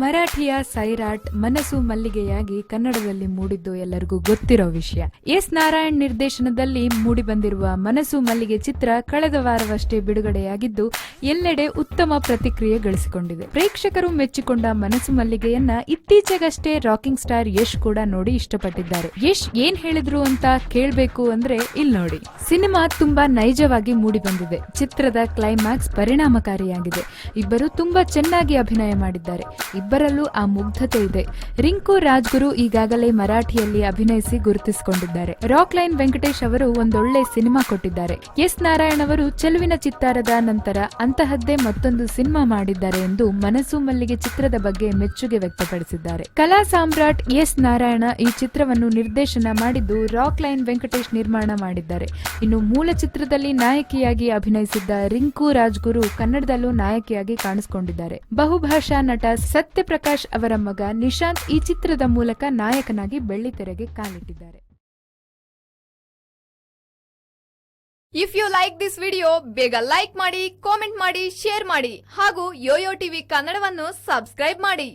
ಮರಾಠಿಯ ಸೈರಾಟ್ ಮನಸ್ಸು ಮಲ್ಲಿಗೆಯಾಗಿ ಕನ್ನಡದಲ್ಲಿ ಮೂಡಿದ್ದು ಎಲ್ಲರಿಗೂ ಗೊತ್ತಿರೋ ವಿಷಯ. ಎಸ್. ನಾರಾಯಣ್ ನಿರ್ದೇಶನದಲ್ಲಿ ಮೂಡಿಬಂದಿರುವ ಮನಸ್ಸು ಮಲ್ಲಿಗೆ ಚಿತ್ರ ಕಳೆದ ವಾರವಷ್ಟೇ ಬಿಡುಗಡೆಯಾಗಿದ್ದು, ಎಲ್ಲೆಡೆ ಉತ್ತಮ ಪ್ರತಿಕ್ರಿಯೆ ಗಳಿಸಿಕೊಂಡಿದೆ. ಪ್ರೇಕ್ಷಕರು ಮೆಚ್ಚಿಕೊಂಡ ಮನಸ್ಸು ಮಲ್ಲಿಗೆಯನ್ನ ಇತ್ತೀಚೆಗಷ್ಟೇ ರಾಕಿಂಗ್ ಸ್ಟಾರ್ ಯಶ್ ಕೂಡ ನೋಡಿ ಇಷ್ಟಪಟ್ಟಿದ್ದಾರೆ. ಯಶ್ ಏನ್ ಹೇಳಿದ್ರು ಅಂತ ಕೇಳಬೇಕು ಅಂದ್ರೆ ಇಲ್ಲಿ ನೋಡಿ ಸಿನಿಮಾ ತುಂಬಾ ನೈಜವಾಗಿ ಮೂಡಿಬಂದಿದೆ. ಚಿತ್ರದ ಕ್ಲೈಮ್ಯಾಕ್ಸ್ ಪರಿಣಾಮಕಾರಿಯಾಗಿದೆ. ಇಬ್ಬರು ತುಂಬಾ ಚೆನ್ನಾಗಿ ಅಭಿನಯ ಮಾಡಿದ್ದಾರೆ. ಇಬ್ಬರಲ್ಲೂ ಆ ಮುಗ್ಧತೆ ಇದೆ. ರಿಂಕು ರಾಜ್ಗುರು ಈಗಾಗಲೇ ಮರಾಠಿಯಲ್ಲಿ ಅಭಿನಯಿಸಿ ಗುರುತಿಸಿಕೊಂಡಿದ್ದಾರೆ. ರಾಕ್ ಲೈನ್ ವೆಂಕಟೇಶ್ ಅವರು ಒಂದೊಳ್ಳೆ ಸಿನಿಮಾ ಕೊಟ್ಟಿದ್ದಾರೆ. ಎಸ್ ನಾರಾಯಣ್ ಅವರು ಚೆಲುವಿನ ಚಿತ್ತಾರದ ನಂತರ ಅಂತಹದ್ದೇ ಮತ್ತೊಂದು ಸಿನಿಮಾ ಮಾಡಿದ್ದಾರೆ ಎಂದು ಮನಸ್ಸು ಮಲ್ಲಿಗೆ ಚಿತ್ರದ ಬಗ್ಗೆ ಮೆಚ್ಚುಗೆ ವ್ಯಕ್ತಪಡಿಸಿದ್ದಾರೆ. ಕಲಾ ಸಾಮ್ರಾಟ್ ಎಸ್ ನಾರಾಯಣ ಈ ಚಿತ್ರವನ್ನು ನಿರ್ದೇಶನ ಮಾಡಿದ್ದು ರಾಕ್ ಲೈನ್ ವೆಂಕಟೇಶ್ ನಿರ್ಮಾಣ ಮಾಡಿದ್ದಾರೆ. ಇನ್ನು ಮೂಲ ಚಿತ್ರದಲ್ಲಿ ನಾಯಕಿಯಾಗಿ ಅಭಿನಯಿಸಿದ್ದ ರಿಂಕು ರಾಜ್ಗುರು ಕನ್ನಡದಲ್ಲೂ ನಾಯಕಿಯಾಗಿ ಕಾಣಿಸಿಕೊಂಡಿದ್ದಾರೆ. ಬಹುಭಾಷಾ ನಟ ಸತ್ಯಪ್ರಕಾಶ್ ಅವರ ಮಗ ನಿಶಾಂತ್ ಈ ಚಿತ್ರದ ಮೂಲಕ ನಾಯಕನಾಗಿ ಬೆಳ್ಳಿತೆರೆಗೆ ಕಾಲಿಟ್ಟಿದ್ದಾರೆ. If you like this video ಬೇಗ ಲೈಕ್ ಮಾಡಿ ಕಾಮೆಂಟ್ ಮಾಡಿ ಶೇರ್ ಮಾಡಿ ಹಾಗೂ ಯೋಯೋ ಟಿವಿ ಕನ್ನಡವನ್ನು ಸಬ್ಸ್ಕ್ರೈಬ್ ಮಾಡಿ.